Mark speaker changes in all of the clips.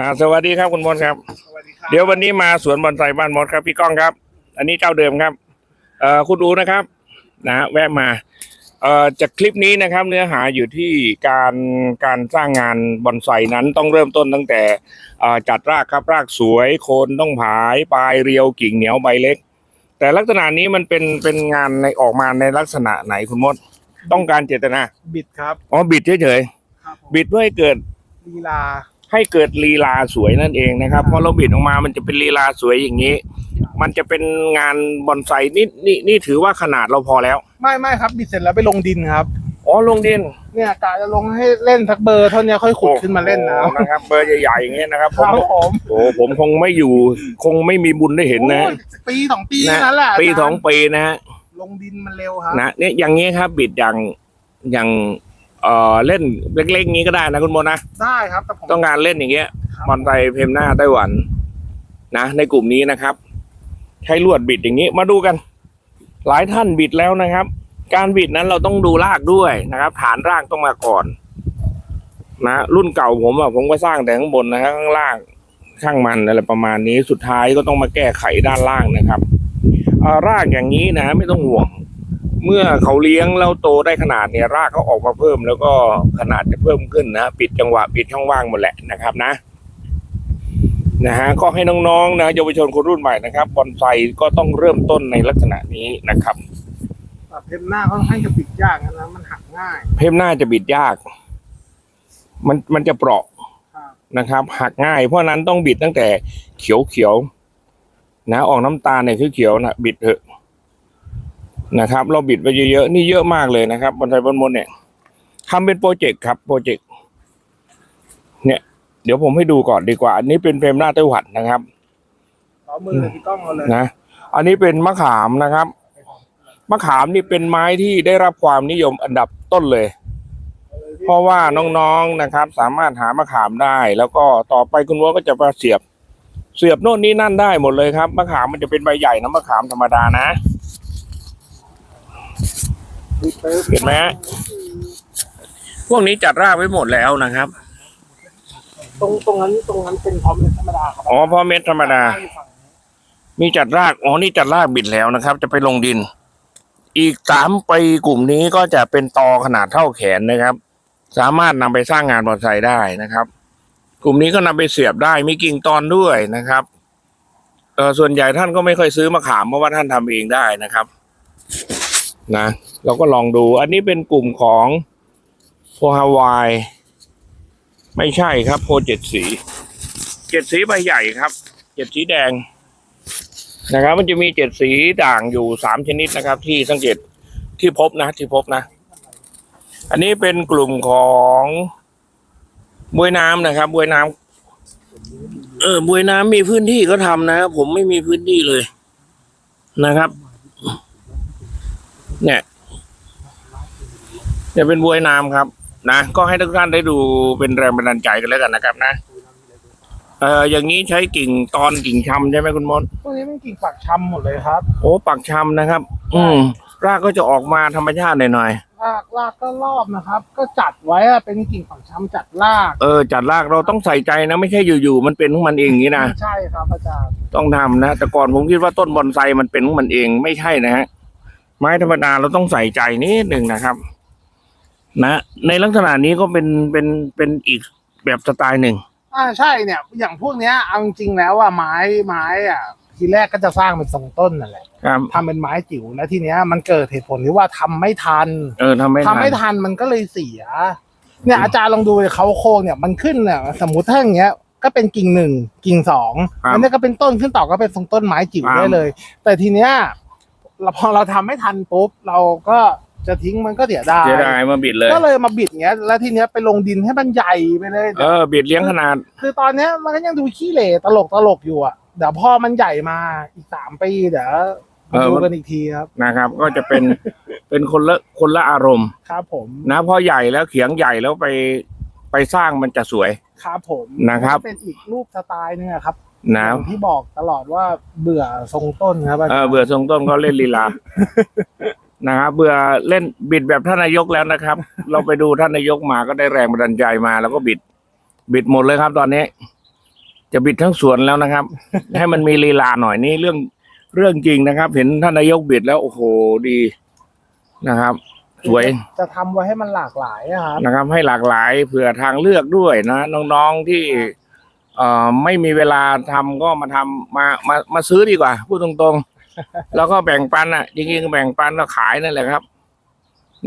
Speaker 1: อ่าสวัสดีครับคุณมดครับ
Speaker 2: สวัสดีครับ
Speaker 1: เดี๋ยววันนี้มาสวนบอนไซบ้านมดครับพี่ก้องครับ อันนี้เจ้าเดิมครับเอ่อคุณอูนะครับ นะฮะแวะมาเอ่อจากคลิปนี้นะครับ เนื้อหาอยู่ที่การการสร้างงานบอนไซนั้นต้องเริ่มต้นตั้งแต่เอ่อจัดรากครับรากสวยโคนต้องผายปลายเรียวกิ่งเหนียวใบเล็ก แต่ลักษณะนี้มันเป็นเป็นงานในออกมาในลักษณะไหนคุณมด ต้องการเจตนา
Speaker 2: บิดครับ
Speaker 1: อ๋อบิดเฉย
Speaker 2: ครับผม
Speaker 1: ๆบิดเพื่อให้เกิด
Speaker 2: ลีลา
Speaker 1: ให้เกิดลีลาสวยนั่นเองนะครับพอเราบิดออกมามันจะเป็นลีลาสวยอย่างนี้ มันจะเป็นงานบอนไซนี่นี่นี่ถือว่าขนาดเราพอแล้ว
Speaker 2: ไม่ไม่ครับบิดเสร็จแล้วไปลงดินครับ
Speaker 1: อ๋อลงดิน
Speaker 2: เนี่ยกะจะลงให้เล่นสักเบอร์เท่านี้ค่อยขุดขึ้นมาเล่นนะ
Speaker 1: โอ้โหนะครับเบอร์ใหญ่ๆอย่างเงี้ยนะครับ
Speaker 2: ค
Speaker 1: ผม
Speaker 2: รับผม
Speaker 1: โอ้โหผมคงไม่อยู่คงไม่มีบุญได้เห็นนะ
Speaker 2: โอ้ยปีสองปี
Speaker 1: นะ
Speaker 2: นั่นแหละ
Speaker 1: ปีา
Speaker 2: จารย์
Speaker 1: สองปีนะฮะ
Speaker 2: ลงดินมันเร็วครับ
Speaker 1: นะเนี่ยอย่างนี้ครับบิดอย่างอย่าง เอ่อเล่นเล็กๆอย่างนี้ก็ได้นะคุณโมนะ
Speaker 2: ได้ครับแต่ผม
Speaker 1: ต้องการเล่นอย่างเงี้ย
Speaker 2: ครับ
Speaker 1: บอลไตเพมหน้าไต้หวัน นะในกลุ่มนี้นะครับ ใช้ลวดบิดอย่างนี้มาดูกัน หลายท่านบิดแล้วนะครับ การบิดนั้นเราต้องดูรากด้วยนะครับ ฐานรากต้องมาก่อน นะรุ่นเก่าผมอะผมก็สร้างแต่ข้างบนนะครับข้างล่างช่างมันอะไรประมาณนี้สุดท้ายก็ต้องมาแก้ไขด้านล่างนะครับเอ่อรากอย่างนี้นะ ไม่ต้องห่วง เมื่อเขาเลี้ยงแล้วโตได้ขนาดเนี่ยรากเขาออกมาเพิ่ม แล้วก็ขนาดจะเพิ่มขึ้นนะปิดจังหวะปิดช่องว่างหมดแหละนะครับนะนะฮะก็ให้น้องๆนะเยาวชนคนรุ่นใหม่นะครับบอนไซก็ต้องเริ่มต้นในลักษณะนี้นะครับ
Speaker 2: แต่เทมหน้าค่อนข้างจะบิดยากนะมันหักง่าย
Speaker 1: เพมหน้าจะบิดยาก มันมันจะเปราะ
Speaker 2: ครับ
Speaker 1: นะครับ หักง่าย เพราะฉะนั้นต้องบิดตั้งแต่เขียวเขียวๆนะออกน้ำตาลเนี่ยคือเขียวๆนะบิดเถอะ นะครับ เราบิดไปเยอะๆนี่เยอะมากเลยนะครับบอนไซบนมนเนี่ยทำเป็นโปรเจกต์ครับโปรเจกต์เนี่ยเดี๋ยวผมให้ดูก่อนดีกว่า อันนี้เป็นเพมหน้าไต้หวันนะครับ
Speaker 2: ขอมือเลยพี่ก้องเอาเลย
Speaker 1: นะอันนี้เป็นมะขามนะครับมะขามนี่เป็นไม้ที่ได้รับความนิยมอันดับต้นเลย เพราะว่าน้องๆนะครับ สามารถหามะขามได้ แล้วก็ต่อไปคุณวัวก็จะมาเสียบ เสียบโน่นนี่นั่นได้หมดเลยครับมะขามมันจะเป็นใบใหญ่นะมะขามธรรมดานะ เห็นไหมฮะพวกนี้จัดรากไว้หมดแล้วนะครับ
Speaker 2: ตรงตรงนั้นตรงนั้นเป็นพร้อมเป็นธรรมดาครับ
Speaker 1: อ๋อเพราะเม็ดธรรมดา มีจัดรากอ๋อนี่จัดรากบิดแล้วนะครับ จะไปลงดิน อีกสามปีกลุ่มนี้ก็จะเป็นตอขนาดเท่าแขนนะครับ สามารถนำไปสร้างงานบอนไซได้นะครับ กลุ่มนี้ก็นำไปเสียบได้มีกิ่งตอนด้วยนะครับเออส่วนใหญ่ท่านก็ไม่ค่อยซื้อมาขามเพราะว่าท่านทำเองได้นะครับ นะเราก็ลองดูอันนี้เป็นกลุ่มของโพฮาวายไม่ใช่ครับ โพเจ็ดสีเจ็ดสีใบใหญ่ครับเจ็ดสีแดงนะครับ มันจะมีเจ็ดสีด่างอยู่สามชนิดนะครับ ที่สังเกตที่พบนะ ที่พบนะ อันนี้เป็นกลุ่มของบวยน้ำนะครับบวยน้ำเออบวยน้ำมีพื้นที่ก็ทำนะผมไม่มีพื้นที่เลยนะครับ เนี่ยจะเป็นบวยน้ำครับ นะ ก็ให้ทุกท่านได้ดูเป็นแรงบันดาลใจกันแล้วกันนะครับ นะเอออย่างนี้ใช้กิ่งตอนกิ่งชำใช่ไหมคุณมด
Speaker 2: พวกนี้เป็นกิ่งปักชำหมดเลยครับ
Speaker 1: โอ้ปักชำนะครับ อืมรากก็จะออกมาธรรมชาติหน่อย
Speaker 2: รากรากก็รอบนะครับ ก็จัดไว้อะเป็นกิ่งปักชำจัดราก
Speaker 1: ๆเออ จัดรากเราต้องใส่ใจนะ ไม่ใช่อยู่ๆมันเป็นของมันเองอย่างนี้นะ
Speaker 2: ใช่ครับอาจารย์
Speaker 1: ต้องทำนะแต่ก่อนผมคิดว่าต้นบอนไซมันเป็นของมันเองไม่ใช่นะฮะ ไม้ธรรมดาเราต้องใส่ใจนิดหนึ่งนะครับ นะในลักษณะนี้ก็เป็นเป็นเป็นอีกแบบสไตล์หนึ่ง
Speaker 2: อ่าใช่เนี่ย อย่างพวกเนี้ยเอาจริงๆแล้วว่าไม้ไม้อะ ทีแรกก็จะสร้างเป็นทรงต้นนั่นแหละ
Speaker 1: ครับ
Speaker 2: ทำเป็นไม้จิ๋วแล้วทีเนี้ยมันเกิดเหตุผลที่ว่าทำไม่ทัน
Speaker 1: เออทำไม่
Speaker 2: ทำ
Speaker 1: ทัน
Speaker 2: ไม่ทันมันก็เลยเสีย เนี่ยอาจารย์ลองดูเลยเขาโครงเนี่ยมันขึ้นเนี่ยสมมติถ้าอย่างเงี้ย ก็เป็นกิ่งหนึ่งกิ่งสอง
Speaker 1: ครับ
Speaker 2: อันนี้ก็เป็นต้นขึ้นต่อก็เป็นทรงต้นไม้จิ๋ว
Speaker 1: ครับ
Speaker 2: ได้เลย แต่ทีเนี้ย เราพอเราทำไม่ทันปุ๊บเราก็จะทิ้งมันก็เสียดาย
Speaker 1: เสียดายมาบิดเลย
Speaker 2: ก็เลยมาบิดเงี้ย แล้วทีเนี้ยไปลงดินให้มันใหญ่ไปเลย
Speaker 1: เออบิดเลี้ยงขนาด
Speaker 2: คือตอนเนี้ยมันก็ยังดูขี้เหร่ตลกตลกอยู่อะเดี๋ยวพอมันใหญ่มาอีกสามปีเดี๋ยว
Speaker 1: เออ
Speaker 2: ดูกันอีกทีครับ
Speaker 1: นะครับ ก็จะเป็นเป็นคนละคนละอารมณ์
Speaker 2: ครับผม
Speaker 1: นะพอใหญ่แล้วเขียงใหญ่แล้วไปไปสร้างมันจะสวย
Speaker 2: ครับผม
Speaker 1: นะครับ
Speaker 2: ก็เป็นอีกรูปสไตล์นึงอะครับ
Speaker 1: นะ
Speaker 2: อย่างที่บอกตลอดว่าเบื่อทรงต้นครับอา
Speaker 1: เอ
Speaker 2: จาร
Speaker 1: อ
Speaker 2: ย์
Speaker 1: เบื่อทรงต้นก็เล่นลีลา นะครับเบื่อเล่นบิดแบบท่านนายกแล้วนะครับ เราไปดูท่านนายกมาก็ได้แรงบันดาลใจมา แล้วก็บิด บิดหมดเลยครับตอนนี้ จะบิดทั้งสวนแล้วนะครับ ให้มันมีลีลาหน่อยนี่เรื่องเรื่องจริงนะครับ เห็นท่านนายกบิดแล้วโอ้โหดีนะครับ สวย
Speaker 2: จะทำไว้ให้มันหลากหลายอะครับ
Speaker 1: นะครับให้หลากหลายเผื่อทางเลือกด้วยนะ น้องๆที่ เอ่อไม่มีเวลาทำก็มาทำมามามาซื้อดีกว่า พูดตรงๆ แล้วก็แบ่งปันอะจริงๆก็แบ่งปันแล้วขายนั่นแหละครับ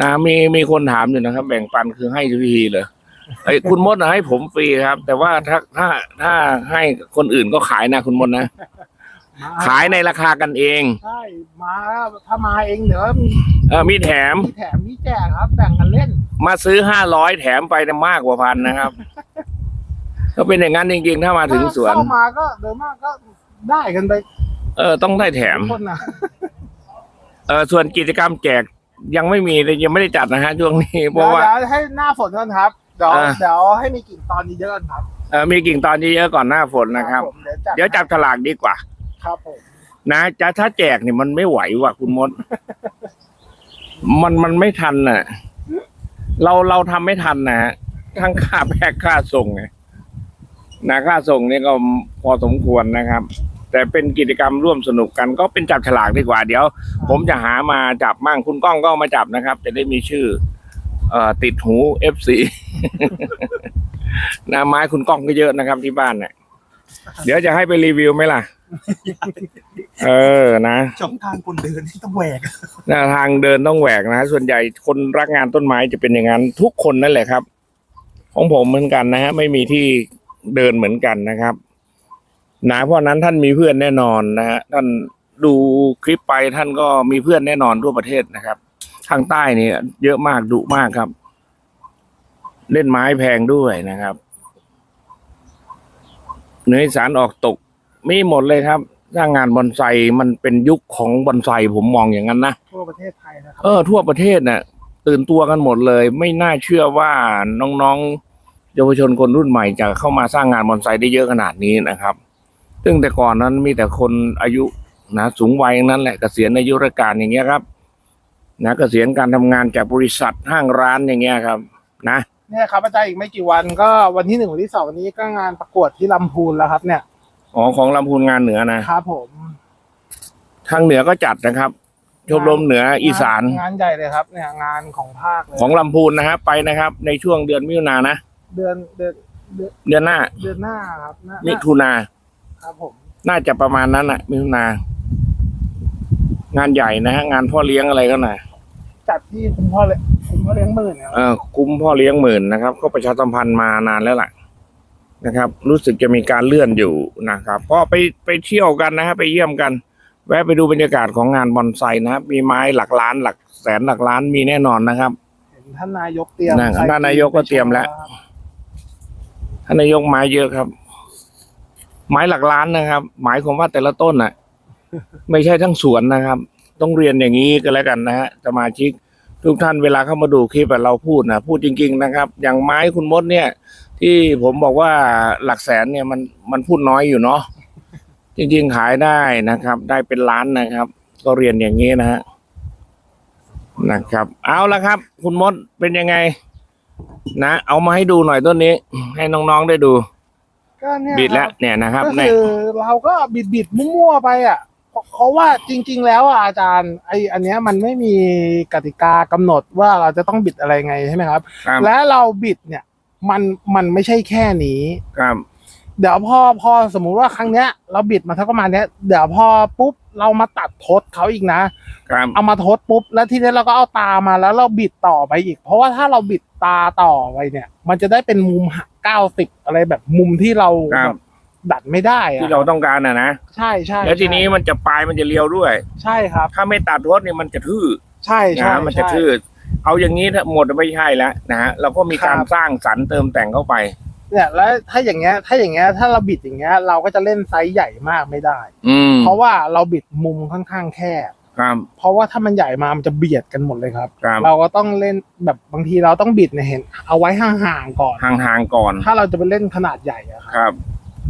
Speaker 1: นะมีมีคนถามอยู่นะครับ แบ่งปันคือให้ฟรีเลยไอ้ยคุณมดนะให้ผมฟรีครับ แต่ว่าถ้าถ้าถ้าให้คนอื่นก็ขายนะคุณมดนะ
Speaker 2: มา
Speaker 1: ขายในราคากันเอง
Speaker 2: ใช่มาถ้ามาเองเดี๋ยวมี
Speaker 1: เออมีแถม
Speaker 2: มีแถมมีแจกครับแบ่งกันเล่น
Speaker 1: มาซื้อห้าร้อยแถมไปมากกว่าพันนะครับ ก็เป็นอย่างนั้นจริงๆ ถ้ามาถึงสวน
Speaker 2: เข้ามาก็โดยมากก็ได้กันไป
Speaker 1: เออต้องได้แถม
Speaker 2: ทุกคนนะ
Speaker 1: เออส่วนกิจกรรมแจกยังไม่มีเลยยังไม่ได้จัดนะฮะช่วงนี้เพ
Speaker 2: เดี๋ยว
Speaker 1: ราะว่า
Speaker 2: เดี๋ยวให้หน้าฝนก่อนครับเดี๋ยว
Speaker 1: อ่า
Speaker 2: เดี๋ยวให้มีกิ่งตอนเยอะๆก่อนครับ
Speaker 1: เออมีกิ่งตอนเยอะๆก่อนหน้าฝนนะครับ
Speaker 2: ผมเดี๋ยว
Speaker 1: เดี๋ยวจับฉลากดีกว่า
Speaker 2: ครับผม
Speaker 1: นะจะถ้าแจกเนี่ยมันไม่ไหวว่ะคุณมด มันมันไม่ทันน่ะ เราเราทำไม่ทันนะฮะทั้งค่าแพ็คค่าส่งไง นะค่าส่งนี่ก็พอสมควรนะครับ แต่เป็นกิจกรรมร่วมสนุกกันก็เป็นจับฉลากดีกว่าเดี๋ยว ผมจะหามาจับมั่งคุณก้องก็เอามาจับนะครับ จะได้มีชื่อเอ่อติดหูเอฟซีนะไม้คุณก้องก็เยอะนะครับที่บ้านเนี่ยเดี๋ยวจะให้ไปรีวิวไหมล่ะ เออนะ
Speaker 2: ช่องทางคนเดินที่ต้องแหวก
Speaker 1: หน้าทางเดินต้องแหวกนะ ส่วนใหญ่คนรักงานต้นไม้จะเป็นอย่างนั้นทุกคนนั่นแหละครับ ของผมเหมือนกันนะฮะไม่มีที่ เดินเหมือนกันนะครับนะเพราะฉะนั้นท่านมีเพื่อนแน่นอนนะฮะท่านดูคลิปไปท่านก็มีเพื่อนแน่นอนทั่วประเทศนะครับ ทางใต้นี่เยอะมากดุมากครับ เล่นไม้แพงด้วยนะครับเหนืออีสานออกตกมีหมดเลยครับถ้างานบอนไซมันเป็นยุคของบอนไซผมมองอย่างนั้นนะ
Speaker 2: ทั่วประเทศไทยนะครั
Speaker 1: เออทั่วประเทศน่ะตื่นตัวกันหมดเลย ไม่น่าเชื่อว่าน้องๆ เยาวชนคนรุ่นใหม่จะเข้ามาสร้างงานบอนไซได้เยอะขนาดนี้นะครับ ซึ่งแต่ก่อนนั้นมีแต่คนอายุนะสูงวัยทั้งนั้นแหละเกษียณอายุราชการอย่างเงี้ยครับ นะเกษียณการทำงานจากบริษัทห้างร้านอย่างเงี้ยครับ นะ
Speaker 2: เนี่ยครับอาจารย์อีกไม่กี่วันก็วันที่หนึ่งวันที่สองนี้ก็งานประกวดที่ลำพูนแล้วครับ เนี่ย
Speaker 1: อ๋อของลำพูนงานเหนือนะครับ
Speaker 2: ผม
Speaker 1: ทางเหนือก็จัดนะครับชมรมเหนืออีสาน
Speaker 2: งานใหญ่เลยครับ เนี่ยงานของภาคเลย
Speaker 1: ของลำพูนนะครับไปนะครับ ในช่วงเดือนมิถุนายนนะ
Speaker 2: เดือนเดือนเดือน
Speaker 1: เดือนหน้า
Speaker 2: เดือนหน้าครับหน้า
Speaker 1: มิถุนา
Speaker 2: ครับผม
Speaker 1: น่าจะประมาณนั้นน่ะ มิถุนา งานใหญ่นะฮะงานพ่อเลี้ยงอะไรก็น่ะ
Speaker 2: จัดที่คุณพ่อเลยคุณพ่อเลี้ยงหมื่นเนี่ย
Speaker 1: เออคุ้มพ่อเลี้ยงหมื่นนะครับ ก็ประชาสัมพันธ์มานานแล้วล่ะนะครับ รู้สึกจะมีการเลื่อนอยู่นะครับก็ไปไปเที่ยวกันนะฮะไปเยี่ยมกัน แวะไปดูบรรยากาศของงานบอนไซนะครับมีไม้หลักล้านหลักแสนหลักล้านมีแน่นอนนะครับ
Speaker 2: เห็นท่านนายกเตรียม
Speaker 1: นั่น
Speaker 2: ใส่
Speaker 1: ท่านนายกก็เตรียมแล้ว ท่านนายกไม้เยอะครับ ไม้หลักล้านนะครับ หมายความว่าแต่ละต้นน่ะ ไม่ใช่ทั้งสวนนะครับ ต้องเรียนอย่างนี้ก็แล้วกันนะฮะสมาชิกทุกท่านเวลาเข้ามาดูคลิปอะเราพูดนะพูดจริง ๆ นะครับ อย่างไม้คุณมดเนี่ย ที่ผมบอกว่าหลักแสนเนี่ยมันมันพูดน้อยอยู่เนาะจริง ๆ ขายได้นะครับ ได้เป็นล้านนะครับ ก็เรียนอย่างนี้นะฮะนะครับ เอาละครับ คุณมดเป็นยังไง นะ เอามาให้ดูหน่อยต้นนี้ ให้น้องๆได้ดู
Speaker 2: ก็เนี่ย
Speaker 1: บิดแล้ว
Speaker 2: ครับ
Speaker 1: เนี่ยนะครับ
Speaker 2: ก็
Speaker 1: ใน
Speaker 2: คือเราก็บิดบิดๆมั่วๆไปอะเพราะเพราะว่าจริง ๆ แล้วอะอาจารย์ไออันเนี้ยมันไม่มีกติกากำหนดว่าเราจะต้องบิดอะไรไงใช่ไหมครับ
Speaker 1: ครับ
Speaker 2: และเราบิดเนี่ยมันมันไม่ใช่แค่นี้
Speaker 1: ครับ
Speaker 2: เดี๋ยวพอพอสมมุติว่าครั้งเนี้ย เราบิดมาทักประมาณเนี้ยเดี๋ยวพอปุ๊บเรามาตัดทดเขาอีกนะ
Speaker 1: ครับ
Speaker 2: เอามาทดปุ๊บแล้วทีนี้เราก็เอาตามาแล้วเราบิดต่อไปอีก เพราะว่าถ้าเราบิดตาต่อไปเนี่ย มันจะได้เป็นมุมหักเก้าสิบอะไรแบบมุมที่เรา
Speaker 1: ครับ
Speaker 2: แบบดัดไม่ได้อะ
Speaker 1: ที่เราต้องการนะนะ
Speaker 2: ใช่ใช่
Speaker 1: แล้วทีนี้มันจะปลายมันจะเลียวด้วย
Speaker 2: ใช่ครับ
Speaker 1: ถ้าไม่ตัดรถเนี่ยมันจะทื่อ
Speaker 2: ใช่ใช่
Speaker 1: นะมันจะ
Speaker 2: ใช่
Speaker 1: ทื่อเอาอย่างนี้ถ้าหมดไม่ใช่แล้วนะฮะเราก็มีการ
Speaker 2: ครับ
Speaker 1: สร้างสรรค์เติมแต่งเข้าไป
Speaker 2: เนี่ยแล้วถ้าอย่างเงี้ยถ้าอย่างเงี้ยถ้าเราบิดอย่างเงี้ย เราก็จะเล่นไซส์ใหญ่มากไม่ได้
Speaker 1: อืม
Speaker 2: เพราะว่าเราบิดมุมค่อนข้างแคบ
Speaker 1: ครับ
Speaker 2: เพราะว่าถ้ามันใหญ่มามันจะเบียดกันหมดเลยครับ
Speaker 1: ครับ
Speaker 2: เราก็ต้องเล่นแบบบางทีเราต้องบิดเนี่ยเห็น เอาไว้ห่างๆก่อน
Speaker 1: ห่างๆก่อน
Speaker 2: ถ้าเราจะไปเล่นขนาดใหญ่อะครับ
Speaker 1: ครับ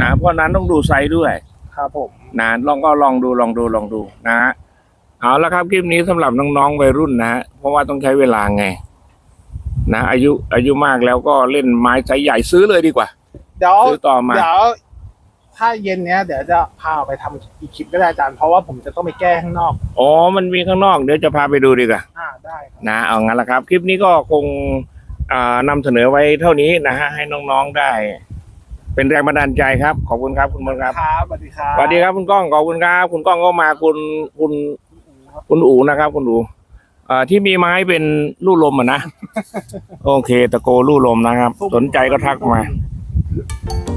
Speaker 1: นะเพราะฉะนั้นต้องดูไซส์ด้วย
Speaker 2: ครับผม
Speaker 1: นะลองก็ลองดูลองดูลองดูนะฮะเอาละครับคลิปนี้สำหรับน้องๆวัยรุ่นนะฮะเพราะว่าต้องใช้เวลาไง นะอายุอายุมากแล้วก็เล่นไม้ไซส์ใหญ่ซื้อเลยดีกว่า
Speaker 2: เดี๋ยว
Speaker 1: ซื้อต่อมา
Speaker 2: เดี๋ยวถ้าเย็นเนี้ยเดี๋ยวจะพาไปทำอีกคลิปก็ได้อาจารย์เพราะว่าผมจะต้องไปแก้ข้างนอก
Speaker 1: อ๋อ มันมีข้างนอกเดี๋ยวจะพาไปดูดีกว่า
Speaker 2: อ่าได้ครับ
Speaker 1: นะเอางั้นละครับ คลิปนี้ก็คงอ่านำเสนอไว้เท่านี้นะฮะให้น้องๆได้ เป็นแรงบันดาลใจครับ ขอบคุณครับคุณมนต์ครับ
Speaker 2: ครับสวัสดีครับ
Speaker 1: สวัสดีครับคุณก้องขอบคุณครับ คุณก้องก็มาคุณคุณ
Speaker 2: ครับ
Speaker 1: คุณอูนะครับ คุณอู อ่าที่มีไม้เป็นลู่ลมอะนะ โอเค ตะโกลู่ลมนะครับ สนใจก็ทักมา
Speaker 2: ค